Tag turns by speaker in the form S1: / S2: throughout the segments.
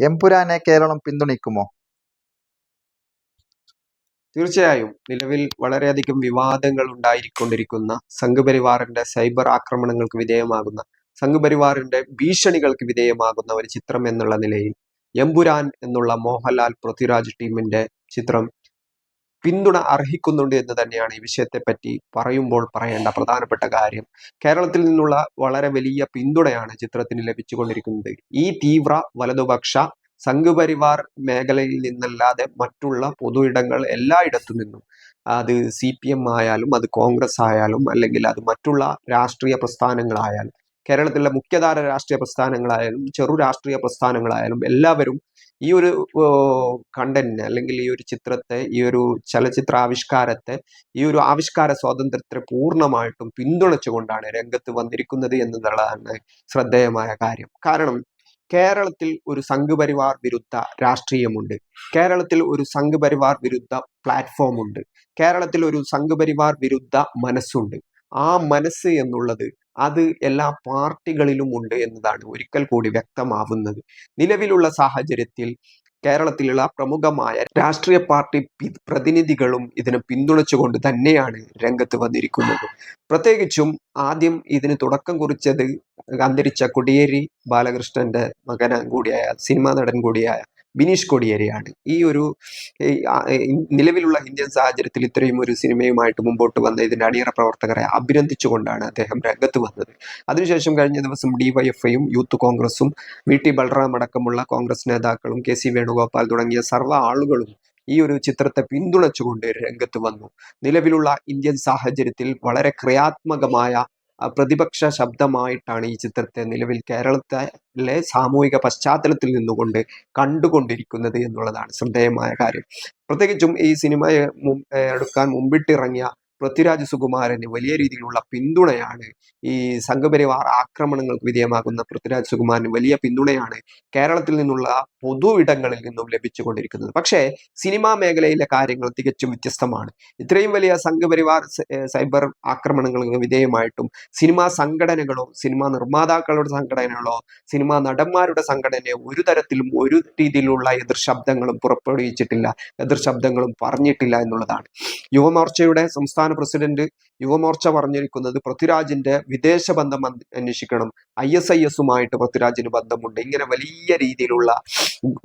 S1: എമ്പുരാനെ കേരളം പിന്തുണയ്ക്കുമോ?
S2: തീർച്ചയായും. നിലവിൽ വളരെയധികം വിവാദങ്ങൾ ഉണ്ടായിക്കൊണ്ടിരിക്കുന്ന സംഘപരിവാറിന്റെ സൈബർ ആക്രമണങ്ങൾക്ക് വിധേയമാകുന്ന സംഘപരിവാറിന്റെ ഭീഷണികൾക്ക് വിധേയമാകുന്ന ഒരു ചിത്രം എന്നുള്ള നിലയിൽ എമ്പുരാൻ എന്നുള്ള മോഹൻലാൽ പൃഥ്വിരാജ് ടീമിന്റെ ചിത്രം പിന്തുണ അർഹിക്കുന്നുണ്ട് എന്ന് തന്നെയാണ് ഈ വിഷയത്തെ പറ്റി പറയുമ്പോൾ പറയേണ്ട പ്രധാനപ്പെട്ട കാര്യം. കേരളത്തിൽ നിന്നുള്ള വളരെ വലിയ പിന്തുണയാണ് ചിത്രത്തിന് ലഭിച്ചുകൊണ്ടിരിക്കുന്നത്. ഈ തീവ്ര വലതുപക്ഷ സംഘപരിവാർ മേഖലയിൽ നിന്നല്ലാതെ മറ്റുള്ള പൊതു ഇടങ്ങൾ എല്ലായിടത്തു നിന്നും അത് സി പി എം ആയാലും അത് കോൺഗ്രസ് ആയാലും അല്ലെങ്കിൽ അത് മറ്റുള്ള രാഷ്ട്രീയ പ്രസ്ഥാനങ്ങളായാലും കേരളത്തിലെ മുഖ്യധാര രാഷ്ട്രീയ പ്രസ്ഥാനങ്ങളായാലും ചെറു രാഷ്ട്രീയ പ്രസ്ഥാനങ്ങളായാലും എല്ലാവരും ഈ ഒരു കണ്ടന്റിനെ അല്ലെങ്കിൽ ഈ ഒരു ചിത്രത്തെ ഈ ഒരു ചലച്ചിത്ര ആവിഷ്കാരത്തെ ഈ ഒരു ആവിഷ്കാര സ്വാതന്ത്ര്യത്തെ പൂർണമായിട്ടും പിന്തുണച്ചുകൊണ്ടാണ് രംഗത്ത് വന്നിരിക്കുന്നത് എന്നുള്ളതാണ് ശ്രദ്ധേയമായ കാര്യം. കാരണം കേരളത്തിൽ ഒരു സംഘപരിവാർ വിരുദ്ധ രാഷ്ട്രീയമുണ്ട്. കേരളത്തിൽ ഒരു സംഘപരിവാർ വിരുദ്ധ പ്ലാറ്റ്ഫോം ഉണ്ട്. കേരളത്തിൽ ഒരു സംഘപരിവാർ വിരുദ്ധ മനസ്സുണ്ട്. ആ മനസ്സ് എന്നുള്ളത് അത് എല്ലാ പാർട്ടികളിലും ഉണ്ട് എന്നതാണ് ഒരിക്കൽ കൂടി വ്യക്തമാവുന്നത്. നിലവിലുള്ള സാഹചര്യത്തിൽ കേരളത്തിലുള്ള പ്രമുഖമായ രാഷ്ട്രീയ പാർട്ടി പ്രതിനിധികളും ഇതിനെ പിന്തുണച്ചുകൊണ്ട് തന്നെയാണ് രംഗത്ത് വന്നിരിക്കുന്നത്. പ്രത്യേകിച്ചും ആദ്യം ഇതിന് തുടക്കം കുറിച്ചത് അന്തരിച്ച കൊടിയേരി ബാലകൃഷ്ണന്റെ മകൻ കൂടിയായ സിനിമാ നടൻ കൂടിയായ ബിനീഷ് കൊടിയേരിയാണ്. ഈ ഒരു നിലവിലുള്ള ഇന്ത്യൻ സാഹചര്യത്തിൽ ഇത്രയും ഒരു സിനിമയുമായിട്ട് മുമ്പോട്ട് വന്ന ഇതിന്റെ അണിയറ പ്രവർത്തകരെ അഭിനന്ദിച്ചുകൊണ്ടാണ് അദ്ദേഹം രംഗത്ത് വന്നത്. അതിനുശേഷം കഴിഞ്ഞ ദിവസം ഡിവൈഎഫ്ഐയും യൂത്ത് കോൺഗ്രസും വി ടി ബൽറാം അടക്കമുള്ള കോൺഗ്രസ് നേതാക്കളും കെ സി വേണുഗോപാൽ തുടങ്ങിയ സർവ ആളുകളും ഈ ഒരു ചിത്രത്തെ പിന്തുണച്ചുകൊണ്ട് രംഗത്ത് വന്നു. നിലവിലുള്ള ഇന്ത്യൻ സാഹചര്യത്തിൽ വളരെ ക്രിയാത്മകമായ പ്രതിപക്ഷ ശബ്ദമായിട്ടാണ് ഈ ചിത്രത്തെ നിലവിൽ കേരളത്തിലെ സാമൂഹിക പശ്ചാത്തലത്തിൽ നിന്നുകൊണ്ട് കണ്ടുകൊണ്ടിരിക്കുന്നത് എന്നുള്ളതാണ് ശ്രദ്ധേയമായ കാര്യം. പ്രത്യേകിച്ചും ഈ സിനിമ എടുക്കാൻ മുമ്പിട്ടിറങ്ങിയ പൃഥ്വിരാജ് സുകുമാരന് വലിയ രീതിയിലുള്ള പിന്തുണയാണ് ഈ സംഘപരിവാർ ആക്രമണങ്ങൾക്ക് വിധേയമാകുന്ന പൃഥ്വിരാജ് സുകുമാരന് വലിയ പിന്തുണയാണ് കേരളത്തിൽ നിന്നുള്ള പൊതു ഇടങ്ങളിൽ നിന്നും ലഭിച്ചുകൊണ്ടിരിക്കുന്നത്. പക്ഷേ സിനിമാ മേഖലയിലെ കാര്യങ്ങൾ തികച്ചും വ്യത്യസ്തമാണ്. ഇത്രയും വലിയ സംഘപരിവാർ സൈബർ ആക്രമണങ്ങൾക്ക് വിധേയമായിട്ടും സിനിമാ സംഘടനകളോ സിനിമാ നിർമ്മാതാക്കളുടെ സംഘടനകളോ സിനിമാ നടന്മാരുടെ സംഘടനയോ ഒരു തരത്തിലും ഒരു രീതിയിലുള്ള എതിർ ശബ്ദങ്ങളും പുറപ്പെടുവിച്ചിട്ടില്ല എതിർ ശബ്ദങ്ങളും പറഞ്ഞിട്ടില്ല എന്നുള്ളതാണ്. യുവമോർച്ചയുടെ സംസ്ഥാന സംസ്ഥാന പ്രസിഡന്റ് യുവമോർച്ച പറഞ്ഞിരിക്കുന്നത് പൃഥ്വിരാജിന്റെ വിദേശ ബന്ധം അന്വേഷിക്കണം. ഐ എസ് ഐ എസുമായിട്ട് പൃഥ്വിരാജിന് ബന്ധമുണ്ട്. ഇങ്ങനെ വലിയ രീതിയിലുള്ള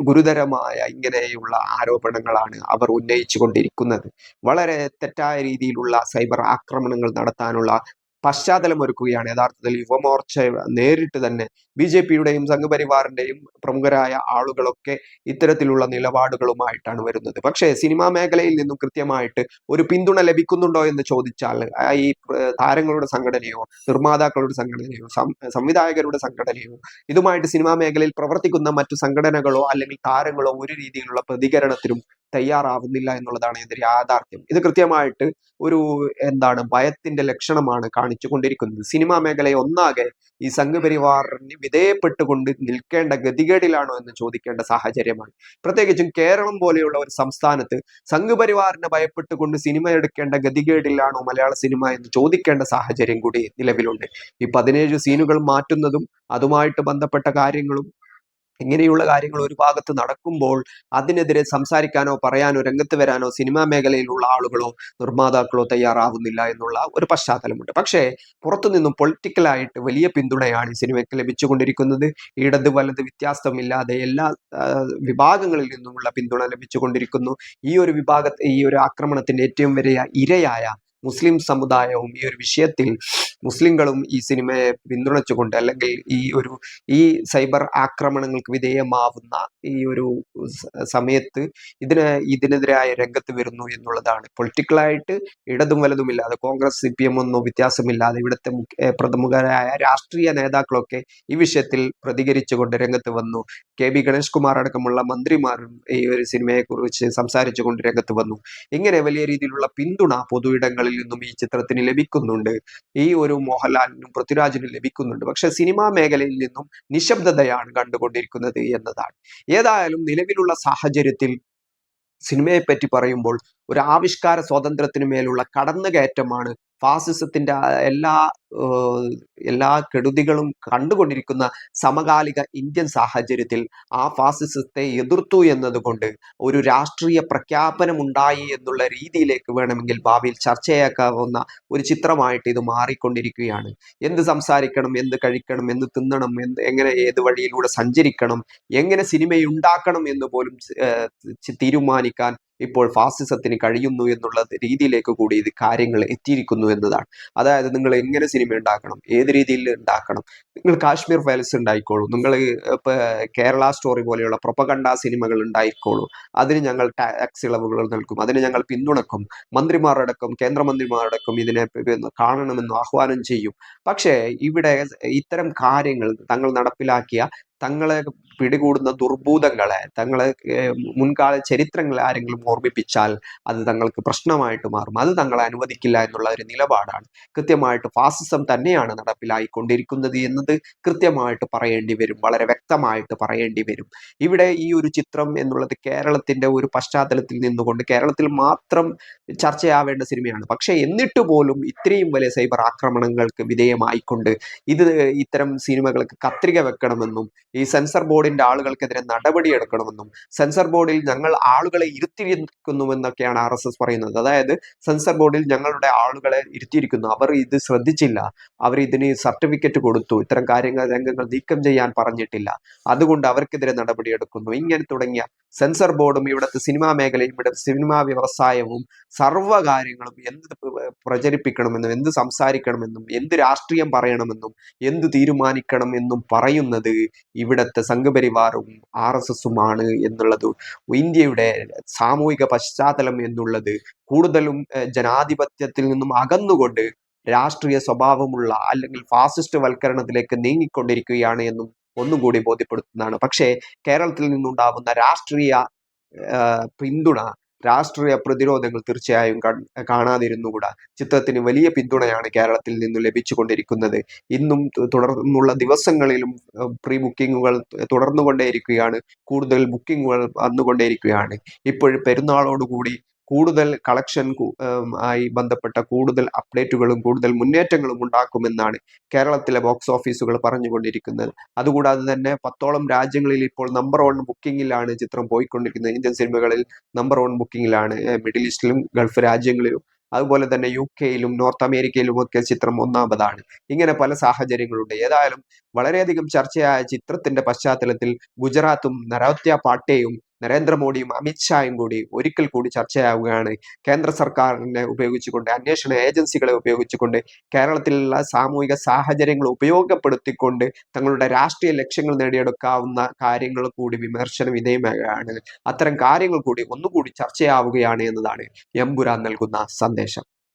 S2: ഗുരുതരമായ ഇങ്ങനെയുള്ള ആരോപണങ്ങളാണ് അവർ ഉന്നയിച്ചു കൊണ്ടിരിക്കുന്നത് വളരെ തെറ്റായ രീതിയിലുള്ള സൈബർ ആക്രമണങ്ങൾ നടത്താനുള്ള പശ്ചാത്തലം ഒരുക്കുകയാണ്. യഥാർത്ഥത്തിൽ യുവമോർച്ച നേരിട്ട് തന്നെ ബി ജെ പിയുടെയും സംഘപരിവാറിന്റെയും പ്രമുഖരായ ആളുകളൊക്കെ ഇത്തരത്തിലുള്ള നിലപാടുകളുമായിട്ടാണ് വരുന്നത്. പക്ഷേ സിനിമാ മേഖലയിൽ നിന്നും കൃത്യമായിട്ട് ഒരു പിന്തുണ ലഭിക്കുന്നുണ്ടോ എന്ന് ചോദിച്ചാൽ ഈ താരങ്ങളുടെ സംഘടനയോ നിർമ്മാതാക്കളുടെ സംഘടനയോ സംവിധായകരുടെ സംഘടനയോ ഇതുമായിട്ട് സിനിമാ മേഖലയിൽ പ്രവർത്തിക്കുന്ന മറ്റു സംഘടനകളോ അല്ലെങ്കിൽ താരങ്ങളോ ഒരു രീതിയിലുള്ള പ്രതികരണത്തിനും തയ്യാറാവുന്നില്ല എന്നുള്ളതാണ് ഇതിന്റെ യാഥാർത്ഥ്യം. ഇത് കൃത്യമായിട്ട് ഒരു എന്താണ് ഭയത്തിന്റെ ലക്ഷണമാണ് കാണിച്ചു കൊണ്ടിരിക്കുന്നത് സിനിമാ മേഖലയെ ഒന്നാകെ ഈ സംഘപരിവാറിന് വിധേയപ്പെട്ടുകൊണ്ട് നിൽക്കേണ്ട ഗതികേടിലാണോ എന്ന് ചോദിക്കേണ്ട സാഹചര്യമാണ്. പ്രത്യേകിച്ചും കേരളം പോലെയുള്ള ഒരു സംസ്ഥാനത്ത് സംഘപരിവാറിനെ ഭയപ്പെട്ടുകൊണ്ട് സിനിമ എടുക്കേണ്ട ഗതികേടിലാണോ മലയാള സിനിമ എന്ന് ചോദിക്കേണ്ട സാഹചര്യം കൂടി നിലവിലുണ്ട്. ഈ പതിനേഴ് സീനുകൾ മാറ്റുന്നതും അതുമായിട്ട് ബന്ധപ്പെട്ട കാര്യങ്ങളും ഇങ്ങനെയുള്ള കാര്യങ്ങൾ ഒരു ഭാഗത്ത് നടക്കുമ്പോൾ അതിനെതിരെ സംസാരിക്കാനോ പറയാനോ രംഗത്ത് വരാനോ സിനിമാ മേഖലയിലുള്ള ആളുകളോ നിർമ്മാതാക്കളോ തയ്യാറാവുന്നില്ല എന്നുള്ള ഒരു പശ്ചാത്തലമുണ്ട്. പക്ഷേ പുറത്തുനിന്നും പൊളിറ്റിക്കലായിട്ട് വലിയ പിന്തുണയാണ് ഈ സിനിമയ്ക്ക് ലഭിച്ചുകൊണ്ടിരിക്കുന്നത്. ഇടത് വലത് വ്യത്യാസമില്ലാതെ എല്ലാ വിഭാഗങ്ങളിൽ നിന്നുമുള്ള പിന്തുണ ലഭിച്ചുകൊണ്ടിരിക്കുന്നു. ഈ ഒരു വിഭാഗത്തെ ഈ ഒരു ആക്രമണത്തിന്റെ ഏറ്റവും വലിയ ഇരയായ മുസ്ലിം സമുദായവും ഈ ഒരു വിഷയത്തിൽ മുസ്ലിങ്ങളും ഈ സിനിമയെ പിന്തുണച്ചുകൊണ്ട് അല്ലെങ്കിൽ ഈ ഒരു ഈ സൈബർ ആക്രമണങ്ങൾക്ക് വിധേയമാവുന്ന ഈ ഒരു സമയത്ത് ഇതിന് ഇതിനെതിരായ രംഗത്ത് വരുന്നു എന്നുള്ളതാണ്. പൊളിറ്റിക്കലായിട്ട് ഇടതും വലതും ഇല്ലാതെ കോൺഗ്രസ് സി പി എം ഒന്നും വ്യത്യാസമില്ലാതെ ഇവിടുത്തെ പ്രമുഖരായ രാഷ്ട്രീയ നേതാക്കളൊക്കെ ഈ വിഷയത്തിൽ പ്രതികരിച്ചുകൊണ്ട് രംഗത്ത് വന്നു. കെ ബി ഗണേഷ് കുമാർ അടക്കമുള്ള മന്ത്രിമാരും ഈ ഒരു സിനിമയെക്കുറിച്ച് സംസാരിച്ചുകൊണ്ട് രംഗത്ത് വന്നു. ഇങ്ങനെ വലിയ രീതിയിലുള്ള പിന്തുണ പൊതു ഇടങ്ങളിൽ നിന്നും ഈ ചിത്രത്തിന് ലഭിക്കുന്നുണ്ട്. ഈ ഒരു മോഹൻലാലിനും പൃഥ്വിരാജിനും ലഭിക്കുന്നുണ്ട്. പക്ഷെ സിനിമാ മേഖലയിൽ നിന്നും നിശബ്ദതയാണ് കണ്ടുകൊണ്ടിരിക്കുന്നത് എന്നതാണ്. ഏതായാലും നിലവിലുള്ള സാഹചര്യത്തിൽ സിനിമയെ പറ്റി പറയുമ്പോൾ ഒരു ആവിഷ്കാര സ്വാതന്ത്ര്യത്തിന് മേലുള്ള കടന്നുകയറ്റമാണ് ഫാസിസത്തിന്റെ എല്ലാ എല്ലാ കെടുതികളും കണ്ടുകൊണ്ടിരിക്കുന്ന സമകാലിക ഇന്ത്യൻ സാഹചര്യത്തിൽ ആ ഫാസിസത്തെ എതിർത്തു എന്നതുകൊണ്ട് ഒരു രാഷ്ട്രീയ പ്രഖ്യാപനം ഉണ്ടായി എന്നുള്ള രീതിയിലേക്ക് വേണമെങ്കിൽ ഭാവിയിൽ ചർച്ചയാക്കാവുന്ന ഒരു ചിത്രമായിട്ട് ഇത് മാറിക്കൊണ്ടിരിക്കുകയാണ്. എന്ത് സംസാരിക്കണം എന്ത് കഴിക്കണം എന്ത് തിന്നണം എന്ത് എങ്ങനെ ഏത് വഴിയിലൂടെ സഞ്ചരിക്കണം എങ്ങനെ സിനിമയുണ്ടാക്കണം എന്ന് പോലും തീരുമാനിക്കാൻ ഇപ്പോൾ ഫാസിസത്തിന് കഴിയുന്നു എന്നുള്ള രീതിയിലേക്ക് കൂടി ഇത് കാര്യങ്ങൾ എത്തിയിരിക്കുന്നു എന്നതാണ്. അതായത് നിങ്ങൾ എങ്ങനെ സിനിമ ഉണ്ടാക്കണം? ഏത് രീതിയിൽ ഉണ്ടാക്കണം? നിങ്ങൾ കാശ്മീർ ഫയൽസ് ഉണ്ടായിക്കോളൂ. നിങ്ങൾ കേരള സ്റ്റോറി പോലെയുള്ള പ്രൊപ്പകണ്ട സിനിമകൾ ഉണ്ടായിക്കോളൂ. അതിന് ഞങ്ങൾ ടാക്സ് ഇളവുകൾ നൽകും. അതിന് ഞങ്ങൾ പിന്തുണക്കും. മന്ത്രിമാരടക്കം കേന്ദ്രമന്ത്രിമാരടക്കം ഇതിനെ കാണണമെന്ന് ആഹ്വാനം ചെയ്യും. പക്ഷേ ഇവിടെ ഇത്തരം കാര്യങ്ങൾ തങ്ങൾ നടപ്പിലാക്കിയ തങ്ങളെ പിടികൂടുന്ന ദുർഭൂതങ്ങളെ തങ്ങളെ മുൻകാല ചരിത്രങ്ങളെ ആരെങ്കിലും ഓർമ്മിപ്പിച്ചാൽ അത് തങ്ങൾക്ക് പ്രശ്നമായിട്ട് മാറും. അത് തങ്ങളെ അനുവദിക്കില്ല എന്നുള്ള ഒരു നിലപാടാണ്. കൃത്യമായിട്ട് ഫാസിസം തന്നെയാണ് നടപ്പിലായിക്കൊണ്ടിരിക്കുന്നത് എന്നത് കൃത്യമായിട്ട് പറയേണ്ടി വരും. വളരെ വ്യക്തമായിട്ട് പറയേണ്ടി വരും. ഇവിടെ ഈ ഒരു ചിത്രം എന്നുള്ളത് കേരളത്തിന്റെ ഒരു പശ്ചാത്തലത്തിൽ നിന്നുകൊണ്ട് കേരളത്തിൽ മാത്രം ചർച്ചയാവേണ്ട സിനിമയാണ്. പക്ഷേ എന്നിട്ട് പോലും ഇത്രയും വലിയ സൈബർ ആക്രമണങ്ങൾക്ക് വിധേയമായിക്കൊണ്ട് ഇത് ഇത്തരം സിനിമകൾക്ക് കത്രിക വെക്കണമെന്നും ഈ സെൻസർ ബോർഡിന്റെ ആളുകൾക്കെതിരെ നടപടിയെടുക്കണമെന്നും സെൻസർ ബോർഡിൽ ഞങ്ങൾ ആളുകളെ ഇരുത്തിയിരിക്കുന്നുവെന്നൊക്കെയാണ് ആർ എസ് എസ് പറയുന്നത്. അതായത് സെൻസർ ബോർഡിൽ ഞങ്ങളുടെ ആളുകളെ ഇരുത്തിയിരിക്കുന്നു. അവർ ഇത് ശ്രദ്ധിച്ചില്ല. അവർ ഇതിന് സർട്ടിഫിക്കറ്റ് കൊടുത്തു. ഇത്തരം കാര്യങ്ങൾ രംഗങ്ങൾ നീക്കം ചെയ്യാൻ പറഞ്ഞിട്ടില്ല. അതുകൊണ്ട് അവർക്കെതിരെ നടപടിയെടുക്കുന്നു ഇങ്ങനെ തുടങ്ങിയ സെൻസർ ബോർഡും ഇവിടുത്തെ സിനിമാ മേഖലയും ഇവിടെ സിനിമാ വ്യവസായവും സർവ കാര്യങ്ങളും എന്ത് പ്രചരിപ്പിക്കണമെന്നും എന്ത് സംസാരിക്കണമെന്നും എന്ത് രാഷ്ട്രീയം പറയണമെന്നും എന്ത് തീരുമാനിക്കണം എന്നും പറയുന്നത് ഇവിടത്തെ സംഘപരിവാറും ആർ എസ് എസുമാണ് എന്നുള്ളത്. ഇന്ത്യയുടെ സാമൂഹിക പശ്ചാത്തലം എന്നുള്ളത് കൂടുതലും ജനാധിപത്യത്തിൽ നിന്നും അകന്നുകൊണ്ട് രാഷ്ട്രീയ സ്വഭാവമുള്ള അല്ലെങ്കിൽ ഫാസിസ്റ്റ് വൽക്കരണത്തിലേക്ക് നീങ്ങിക്കൊണ്ടിരിക്കുകയാണ് എന്നും ഒന്നും കൂടി ബോധ്യപ്പെടുത്തുന്നതാണ്. പക്ഷേ കേരളത്തിൽ നിന്നുണ്ടാവുന്ന രാഷ്ട്രീയ പിന്തുണ രാഷ്ട്രീയ പ്രതിരോധങ്ങൾ തീർച്ചയായും കാണാതിരുന്നുകൂടാ. ചിത്രത്തിന് വലിയ പിന്തുണയാണ് കേരളത്തിൽ നിന്നും ലഭിച്ചുകൊണ്ടിരിക്കുന്നത്. ഇന്നും തുടർന്നുള്ള ദിവസങ്ങളിലും പ്രീ ബുക്കിങ്ങുകൾ തുടർന്നുകൊണ്ടേയിരിക്കുകയാണ്. കൂടുതൽ ബുക്കിങ്ങുകൾ വന്നുകൊണ്ടേയിരിക്കുകയാണ്. ഇപ്പോൾ പെരുന്നാളോടുകൂടി കൂടുതൽ കളക്ഷൻ ആയി ബന്ധപ്പെട്ട കൂടുതൽ അപ്ഡേറ്റുകളും കൂടുതൽ മുന്നേറ്റങ്ങളും ഉണ്ടാക്കുമെന്നാണ് കേരളത്തിലെ ബോക്സ് ഓഫീസുകൾ പറഞ്ഞുകൊണ്ടിരിക്കുന്നത്. അതുകൂടാതെ തന്നെ പത്തോളം രാജ്യങ്ങളിൽ ഇപ്പോൾ നമ്പർ വൺ ബുക്കിങ്ങിലാണ് ചിത്രം പോയിക്കൊണ്ടിരിക്കുന്നത്. ഇന്ത്യൻ സിനിമകളിൽ നമ്പർ വൺ ബുക്കിങ്ങിലാണ് മിഡിൽ ഈസ്റ്റിലും ഗൾഫ് രാജ്യങ്ങളിലും. അതുപോലെ തന്നെ യു കെയിലും നോർത്ത് അമേരിക്കയിലും ഒക്കെ ചിത്രം ഒന്നാമതാണ്. ഇങ്ങനെ പല സാഹചര്യങ്ങളുണ്ട്. ഏതായാലും വളരെയധികം ചർച്ചയായ ചിത്രത്തിന്റെ പശ്ചാത്തലത്തിൽ ഗുജറാത്തും നരോത്യ പാട്ടേയും നരേന്ദ്രമോദിയും അമിത്ഷായും കൂടി ഒരിക്കൽ കൂടി ചർച്ചയാവുകയാണ്. കേന്ദ്ര സർക്കാരിനെ ഉപയോഗിച്ചുകൊണ്ട് അന്വേഷണ ഏജൻസികളെ ഉപയോഗിച്ചുകൊണ്ട് കേരളത്തിലുള്ള സാമൂഹിക സാഹചര്യങ്ങൾ ഉപയോഗപ്പെടുത്തിക്കൊണ്ട് തങ്ങളുടെ രാഷ്ട്രീയ ലക്ഷ്യങ്ങൾ നേടിയെടുക്കാവുന്ന കാര്യങ്ങൾ കൂടി വിമർശന വിധേയമാകുകയാണ് അത്തരം കാര്യങ്ങൾ കൂടി ഒന്നുകൂടി ചർച്ചയാവുകയാണ് എന്നതാണ് എംപുരാൻ നൽകുന്ന സന്ദേശം.